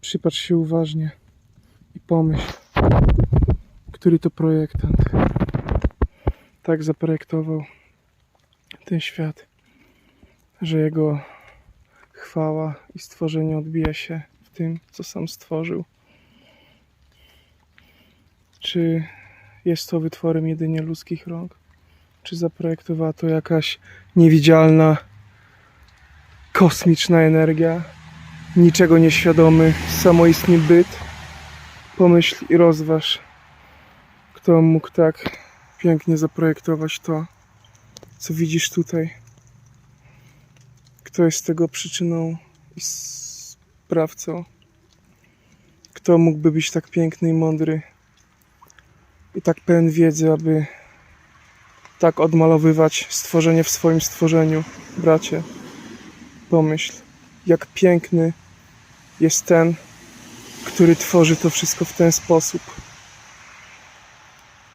Przypatrz się uważnie i pomyśl, który to projektant tak zaprojektował ten świat, że jego chwała i stworzenie odbija się w tym, co sam stworzył. Czy jest to wytworem jedynie ludzkich rąk? Czy zaprojektowała to jakaś niewidzialna, kosmiczna energia, niczego nieświadomy, samoistny byt? Pomyśl i rozważ, kto mógł tak pięknie zaprojektować to, co widzisz tutaj. Kto jest tego przyczyną i sprawcą? Kto mógłby być tak piękny i mądry i tak pełen wiedzy, aby tak odmalowywać stworzenie w swoim stworzeniu, bracie? Pomyśl, jak piękny jest ten, który tworzy to wszystko w ten sposób.